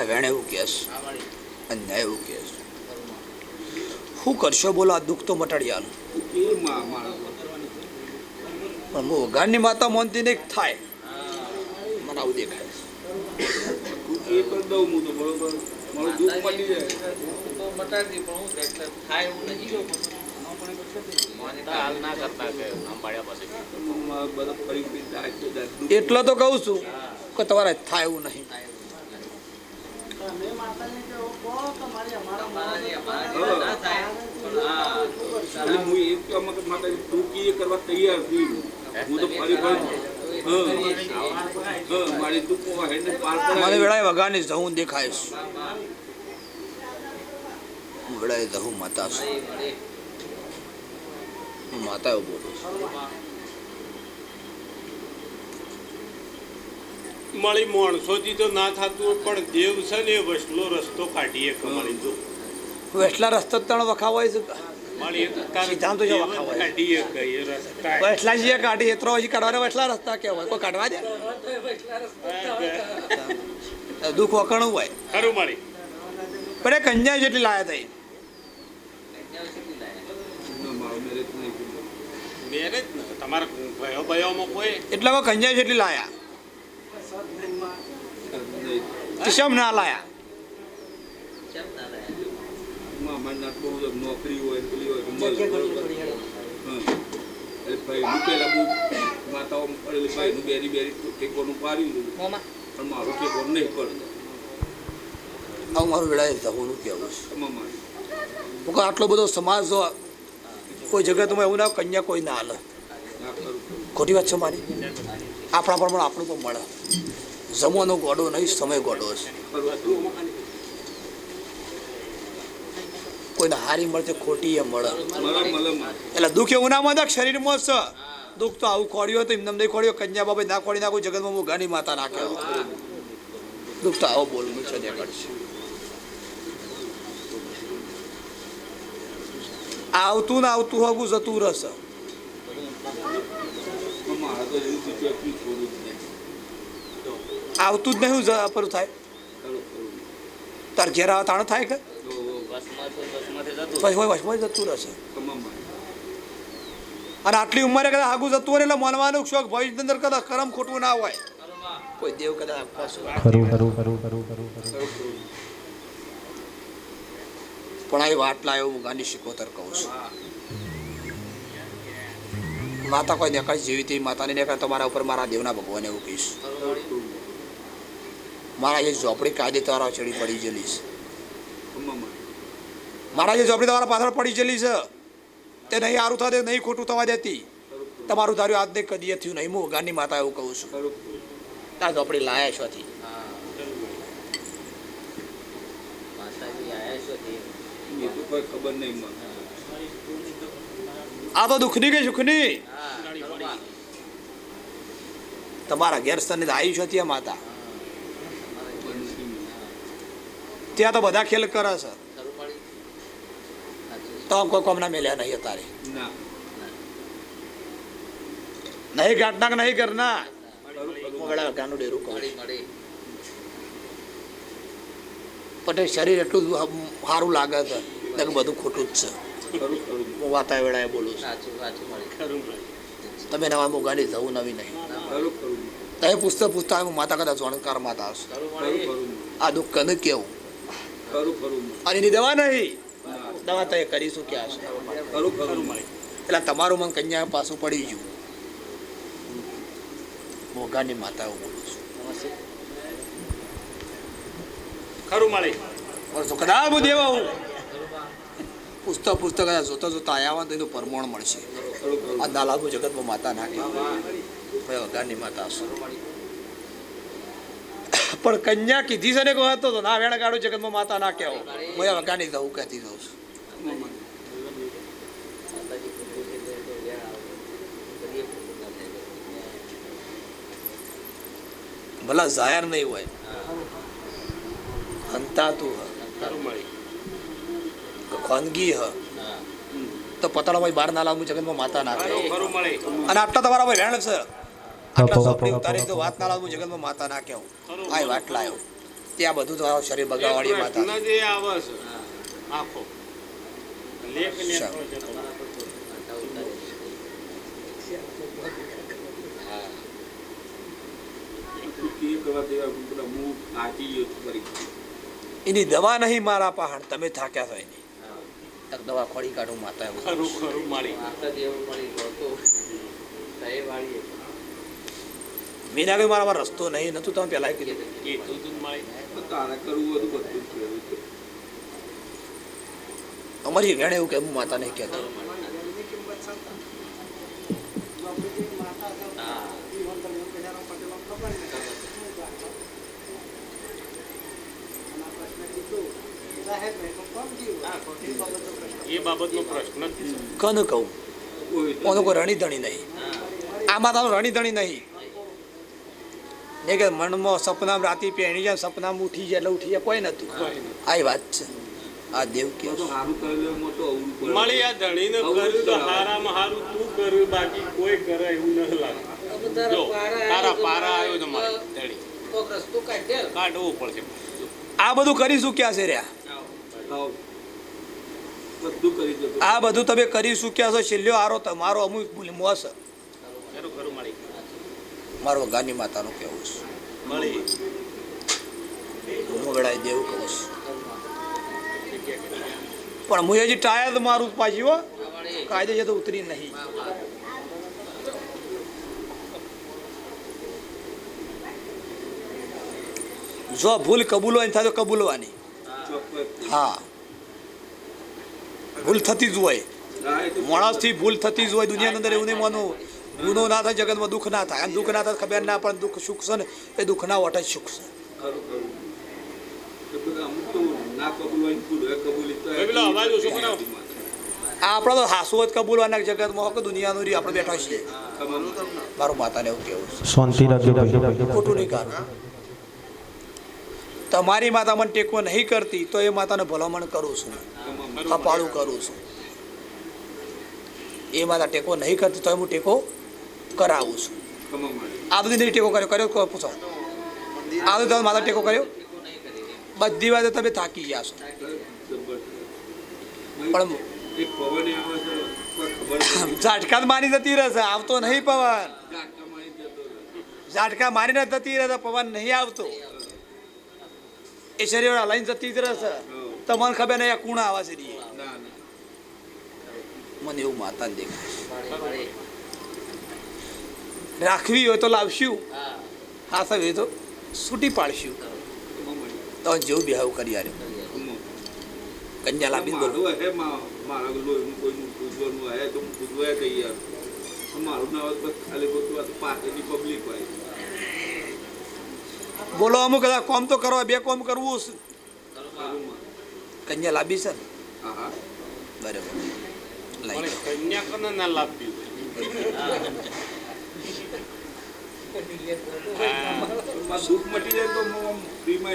આ વેણે એવું કહેશ. અને ના એવું કહેશ. શું કરશો? બોલો, આ દુઃખ તો મટાડિયાનું. પણ હું વઘારની માતા મોનતી ને થાય. મને આવું દેખાય. એટલો તો કહું છું કે તમારે થાય એવું નહીં. એટલે હું. એ કહેવા માંગુ માતાજી દુઃખ કરવા તૈયાર છું હું તો ફરી ફરી હા. હા મારી દુઃખો હેડને પાર મને વેળાએ હું માતા છું. હું માતા એવું બોલું છું. મળી માણસોથી તો ના થતું પણ દેવ છે ને વસલો રસ્તો કાઢીએ કમાણી જો વેસલા રસ્તો ત્રણ વખા હોય છે. મળી એક તો જો વખા હોય. કાઢીએ કઈ રસ્તા. વેસલા જે કાઢી એત્રો હજી કાઢવાના વેસલા રસ્તા કેવા કોઈ કાઢવા દે? દુઃખ વખણું હોય. ખરું મળી. પણ એ જેટલી લાયા થઈ મારું મેરેજ તમારા ભયો ભયોમાં કોઈ એટલે હવે જેટલી લાયા. તો કેમ ના લાયા નોકરી હોય પેલી હોય ભાઈ મૂકેલા બહુ માતાઓ પડેલી ભાઈનું બેરી બેરી ટેકોનું પાડી દીધું પણ મારું ટેકો નહીં પડતો આવું મારું વેળાએ જવાનું કહેવું છે આટલો બધો સમાજ કોઈ જગ્યા તમે એવું ના કન્યા કોઈ ના હાલે ખોટી વાત છે મારી આપણા પ્રમાણે આપણું પણ મળે. જમવાનો ગોડો નહીં, સમય ગોડો છે. કોઈને હારી મળશે ખોટી એ મળે. એટલે દુઃખ એવું ના કે શરીરમાં છે. દુઃખ તો આવું ખોડ્યો તો એમને નહીં ખોડ્યો કન્યા બાબા ના ખોડી નાખું જગતમાં હું ગાની માતા નાખ્યો દુઃખ તો આવો બોલવું છે ને કરશે. આવતું ને આવતું હોવું જતું રહેશે. આવતું જ નહીં અપરું થાય. તાર ઘેર આવે તાણ થાય કે? અને આટલી ઉંમરે કદાચ આગું જતું હોય એટલે માનવાનું શોખ ભવિષ્ય અંદર કદાચ કરમ ખોટું ના હોય. કોઈ દેવ કદાચ પણ આ વાત લાવ્યો હું ગાંધી શીખોતર કહું છું. માતા કોઈ દેખાય જેવી તેવી માતાને દેખાય તમારા ઉપર મારા દેવના ભગવાન એવું કહીશ. મારા જે ઝોપડી કાયદે તમારા ચડી પડી ગયેલી છે મારા જે ઝોપડી તમારા પાછળ પડી ગયેલી છે તે નહીં સારું થશે નહીં ખોટું થવા દેતી. તમારું ધાર્યું આજને કદી થયું નહીં હું ગાની માતા એવું કહું છું. આ ઝોપડી લાયા છો તે તો નહીં આ તો દુઃખની કે સુખની તમારા ઘેર સ્થાનિત આયુષ્ય છે માતા. ત્યાં તો બધા ખેલ કરે છે. તો કોઈ કોમના મેલ્યા નહીં અત્યારે. નહીં ઘાટના નહીં કરના ગાનું શરીર એટલું સારું લાગે છે. બધું ખોટું જ છે. વાતા વેળાએ બોલું છું. તમે નવા મોગાની જવું નવી નહીં. તમે પૂછતા પૂછતા હું માતા કદાચ જાણકાર માતા ખરું. આ દુઃખ કને કેવું. અને એની દવા નહીં. દવા તમે કરીશું કે ખરું. એટલે તમારું મન કન્યા પાછું પડી ગયું મોગાની માતા હું બોલું છું ખરું મળે હું દેવા હું પુસ્તક પુસ્તક જોતા જોતા આવ્યા હોય તો એનું પરમોણ મળશે. આ દાલાગુ જગતમાં માતા નાખી. ભાઈ અગાની માતા હશે. પણ કન્યા કીધી છે ને કહો હતો તો ના વેણ ગાડું જગતમાં માતા ના કહેવો ભાઈ અગાની દઉં કહેતી દઉં છું. ભલા જાહેર નહીં હોય. હંતા તું હ ખોનગી હ. તો પતળા ભાઈ બહાર ના લાવું જગતમાં માતા ના કહે અને આટલા તમારા ભાઈ રહેણ સર આટલા સોપડી ઉતારી તો વાત ના લાવું જગતમાં માતા ના કહેવું આ વાત લાયો ત્યાં બધું તમારું શરીર બગાવાડી માતા. એની દવા નહીં મારા પહાણ તમે થાક્યા છો એની. એક દવા ખોડી કાઢું માતા એવું ખરું ખરું મારી. માતા જેવું મળી તો સહી વાળીએ. મેં ના કહ્યું મારામાં રસ્તો નહીં નતું તમે પહેલાં કીધું. કીધું તું જ મારી. તારે કરવું હતું બધું થયું અમારી વેણે એવું કે હું માતા નહીં કહેતો એ બાબતનો પ્રશ્ન જ કહું. ઓનો કોઈ રણી ધણી નહીં. આ માતાનું રણી ધણી નહીં. ને કે મનમાં સપનામાં રાતી પહેણી જાય સપનામાં ઉઠી જાય એટલે ઉઠી જાય કોઈ નતું. આ વાત છે. આ દેવ કે. મળી આ ધણીને કર્યું તો હારામાં હારું તું કર્યું બાકી કોઈ કરે એવું ન લાગે જો તારા પારા આવ્યો છે મારે ધણી. કાઢવું પડશે આ બધું કરી ક્યાં છે રહ્યા? આવ. બધું કરી દો. આ બધું તમે કરી ચૂક્યા છો? છેલ્લો આરો તમારો અમુક મોસ. મારો ગાની માતાનું કહેવું છે. મળી. હું ગળાઈ દેવું કહું છું. પણ હું હજી ટાયર મારું પાછી હો. કાયદે છે તો ઉતરી નહીં. જો ભૂલ કબૂલવાની થાય તો કબૂલવાની. હા. ભૂલ થતી જ હોય. માણસથી ભૂલ થતી જ હોય દુનિયાની અંદર એવું નહીં માનવું. ગુનો ના થાય જગતમાં દુઃખ ના થાય. અને દુઃખ ના થાય ખબર ના પણ દુઃખ સુખ છે ને એ દુઃખ ના વટે સુખ છે. આપણે તો હાસુ જ કબૂલવાના જગતમાં કે દુનિયાનું રી આપણે બેઠા છીએ. મારું માતાને એવું કેવું શાંતિ રાખજો ખોટું નહીં કારણ. તમારી માતા મને ટેકો નહીં કરતી, તો એ માતાને ભલામણ કરું છું. કપાળું કરું છું. એ માતા ટેકો નહીં કરતી, તો હું ટેકો કરાવું છું. આ બધી નહીં ટેકો કર્યો કર્યો પૂછો. આ બધું તમે માતા ટેકો કર્યો? બધી વાતે તમે થાકી ગયા છો. પણ. ઝાટકા મારી જતી રહેશે, આવતો નહીં પવન. ઝાટકા મારીને જતી રહેશે પવન નહીં આવતો. એ શરીર લઈને જતી જ રહેશે તમને ખબર નહીં આ કુણા આવા છે મને એવું માતાને દેખાય રાખવી હોય તો લાવશું. હા. સાહેબ એ તો છૂટી પાડશું. તો જેવું બેહાવ કરી આરે કંજા લાવી બોલો હે મા- મારા લોહીનું કોઈનું પૂજવાનું હે તો પૂજવાય યાર મારું ના હોત ખાલી બધું આ પબ્લિક હોય. બોલો અમુક કદાચ કોમ તો કરવા બે કોમ કરવું. કન્યા લાંબી છે હા હા બરાબર. કન્યા કોને ના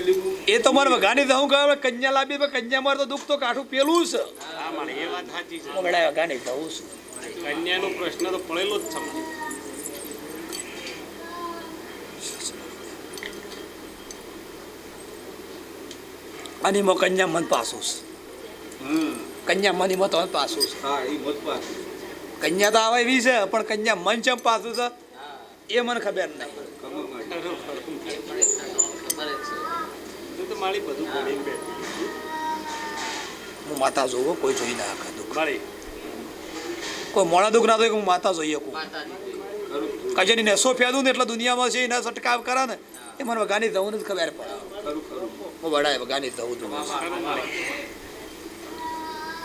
લેવું એ તો મારે વઘાની તો હું કહે કન્યા લાંબી પણ કન્યા મારે તો દુઃખ તો કાઠું પેલું છે. વડાય વઘાની કહું છું કન્યાનો પ્રશ્ન તો પડેલો જ સમજો અને એમાં કન્યા મન પાસું છે હા કન્યા મન એમાં તો પાસું છે હા એ મત પાછું કન્યા તો આવે એવી છે પણ કન્યા મન ચમ પાસું છે એ મને ખબર નહીં હું માતા જોવો કોઈ જોઈ ના આખા દુઃખ કોઈ મોડા દુઃખ ના થાય કે હું માતા જોઈએ કહું કજેની નેસો ફેદું ને એટલે દુનિયામાં છે એના સટકાવ કરે ને એ મને વગાની જવું જ ખબર પડે વડાય વગાની થવું તો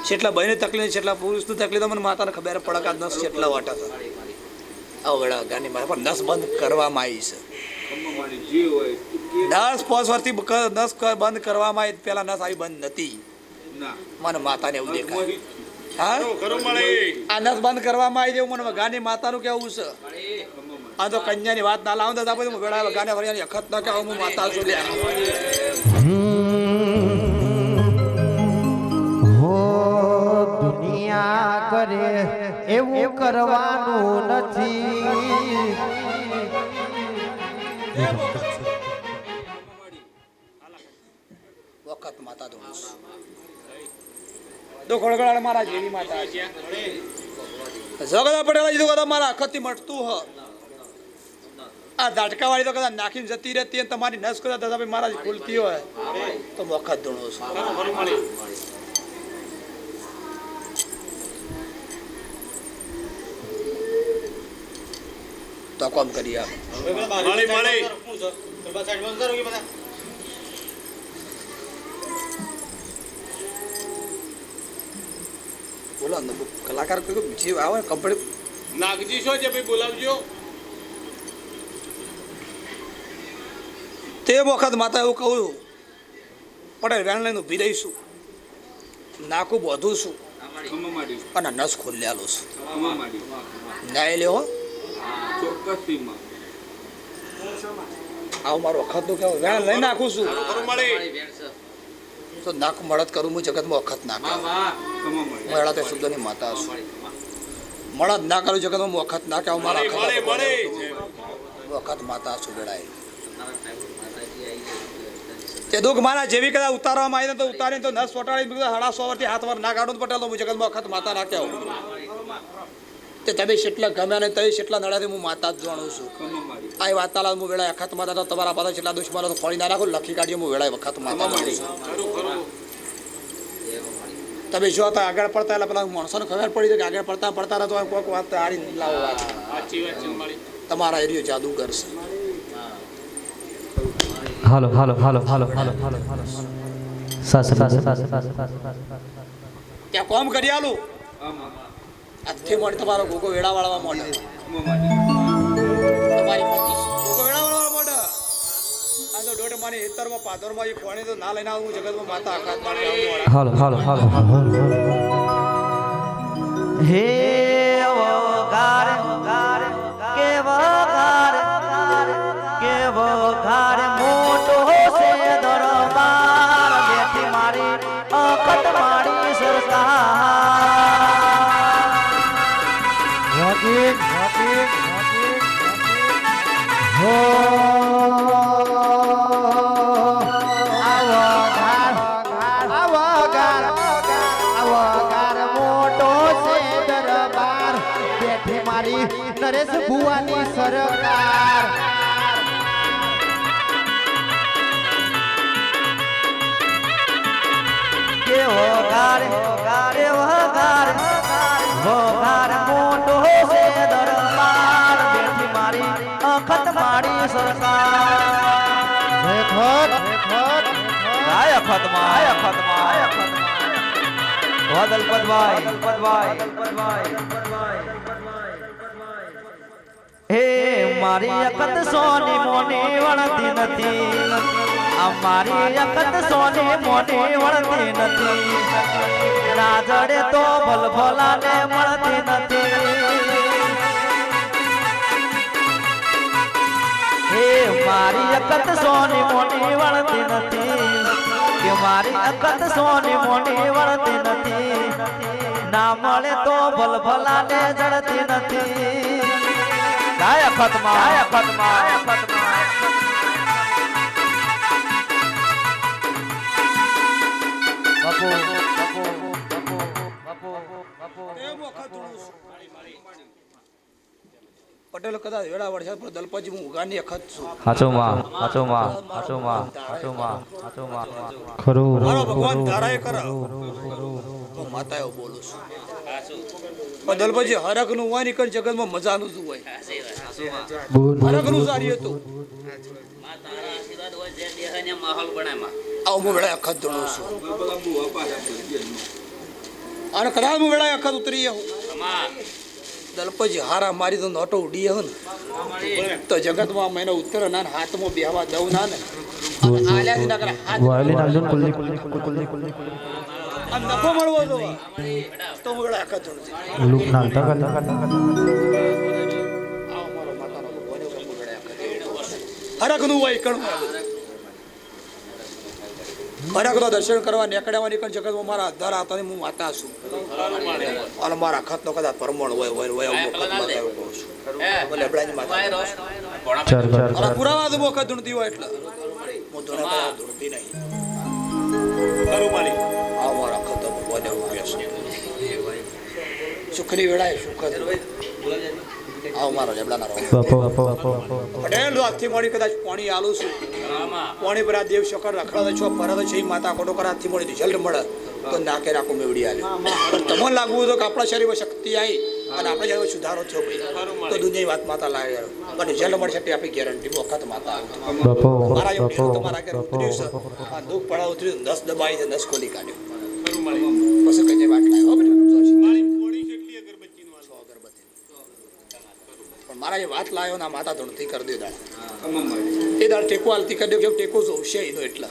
જેટલા બહેને તકલીફ જેટલા પુરુષની તકલીફ મને માતાને ખબર પડે કે નસ જેટલા વાટા છે. આ વડા વગાની મારે પણ નસ બંધ કરવામાં આવી છે. કે દસ પાંચ વર્ષથી નસ બંધ કરવામાં આવી પહેલા નસ આવી બંધ નથી મને માતાને એવું દેખાય. હા? આ નસ બંધ કરવામાં આવી જેવું મને વગાની માતાનું કેવું છે. આ તો કન્યાની વાત ના લાવું તો પછી ગાને વળ્યાની અખત ન કહેવા હું માતા છું. લે કરે એવું કરવાનું નથી. વખત માતા દોડશ તો ગળગળાડ મારા જેવી માતા. જગદા પટેલા મારા આખતથી મટતું હ આ ઝાટકાવાળી કદાચ નાખીને જતી રહેતી તમારી નસ કદાચ દાદાભાઈ મારા ખુલતી હોય. તો વખત ધૂણો છું. તો કોમ કરી આપ મળી મળી બોલો ને કલાકાર કોઈ જે આવે કંપની નાગજી શું છે ભાઈ બોલાવજો. તે વખત માતા એવું કહ્યું પણ વેણ લઈને ઊભી રહીશું નાકું બોધું છું. અને નસ ખોલ્યાલું છું. ન્યાય લેવો ચોક્કસ આવું મારું વખતનું કહેવાય વેણ લઈ નાખું છું. તો નાક મળત કરું હું જગતમાં વખત ના કરું. ખમા તે શુદ્ધની માતા છું. મળત ના કરું જગતમાં હું ના કહેવું મારા વખત માતા છું વેળાએ. તે દુઃખ મારા જેવી કદાચ ઉતારવામાં આવી તો ઉતારીને તો નસ ફટાડી મેં સો વર્ષથી હાથ વાર ના કાઢો તો પટેલ તો હું જગતમાં વખત માતા ના કહેવું. તે તમે જેટલા ગમ્યા ને તમે જેટલા નડાથી હું માતા જ જાણું છું. આ વાત તાલા હું વેળા વખત માતા તો તમારા પાસે જેટલા દુશ્મનો તો ફોડી ના રાખું લખી કાઢીએ હું વેળા વખત માતા જાણું છું. તમે જો તો આગળ પડતા એટલે પેલા માણસોને ખબર પડી જાય કે આગળ પડતા પડતા તો કોઈક વાત આડી લાવો વાત. તમારા. એરિયો જાદુગર કરશે હાલો હાલો હાલો હાલો હાલો હાલો. હાલો સાસ સાસ સાસ સાસ ત્યાં કોમ કરી આલું? આમાં. આજથી મળી તમારો ગોગો વેળા વાળવા માંડે માંડી તમારી ગોગો વેળા વાળવા માંડે આ તો દોઢ માની હેતરમાં પાદરમાં એ પાણી તો ના લઈને આવું જગતમાં માતા આકાશ માટે આવું હાલો હાલો હાલો હે સરકાર. જય ખત ગાય અખતમાં. ગાય અખતમાં. ગાય અખતમાં વાદલ પદવાય. પદવાય. હે મારી અકત સોની મોની વણતી નથી. આ મારી અકત સોની મોની વળતી નથી. ના જડે તો નથી અકત સોની મોટી વળતી નથી. કે મારી અકત સોની મોટી વળતી નથી. ના મળે તો ભલભલાને જડતી નથી. ગાય અખતમાં ગાય અખતમાં ગાય અખતમાં બાપુ બાપુ બાપુ બાપુ બાપુ. તે વખત ધૂણું છું. પટેલ કદાચ વેળા છે પણ દલપતજી હું ઉગાની અખત છું. હાચો માં હાચો માં હાચો માં હાચો માં હાચો માં ખરું મારો ભગવાન ધારાએ કરે હું માતા એવું બોલું છું. પણ દલપતજી હરકનું હોય ને કઈ જગતમાં મજાનું શું હોય. હરકનું સારી હતું. આવું હું વેળા અખત ધૂણું છું. અને કદાચ હું વેળા અખત ઉતરી દલપતજી હારા મારી તો નોટો ઉડી હો ને. તો જગતમાં મને ઉત્તર ના ને હાથમાં બેહવા દઉં ના ને નફો મળવો તો. તો હું વેળા અખત ધૂણું છું લૂક નાલતા કરતા આવો મારો માતાનો ભગવાન એવું હું વેળા અખત ધૂણું છું. હરકનું હોય કણું હરકનો દર્શન કરવા નીકળ્યા નીકળ જગત મારા દર હાથની હું માતા છું. અને મારા ખતનો કદાચ પરમણ હોય હોય હોય હું ખત પુરાવા તો વખત ધૂણતી હોય એટલે. હું ધૂણા કદાચ ધૂણતી નહીં. આ મારા ખતો ભગવાન સુખની વેળાએ સુખ આવો મારો. જબલાના રહો પટેલ હાથથી મળી કદાચ પાણી આલું છું. પાણી પર આ દેવ શકર રખડા છો પરત છે માતા કોટો કર હાથથી મળી રિઝલ્ટ મળે તો નાકે રાખો મેવડી આલ્યો પણ તમને લાગવું તો કે આપણા શરીરમાં શક્તિ આવી અને આપણે શરીરમાં સુધારો થયો ભાઈ. તો દુનિયાની વાત માતા લાગે. પણ રિઝલ્ટ મળશે તે આપણી ગેરંટી વખત માતા મારા જેવું તમારા ઘરે ઉતર્યું છે. આ દુઃખ પડાવ ઉતર્યું દસ દબાઈ દસ ખોલી કાઢ્યો. પછી કઈ વાત લાવ્યો બેટા મારી પોણી કેટલી અગરબત્તીનો હાલ? અગરબત્તી પણ મારા જે વાત લાયો ના માતા ધૂણથી કરી દે દાળ એ દાળ ટેકો હાલતી કરી દે કેમ ટેકો જોશે એનો એટલે.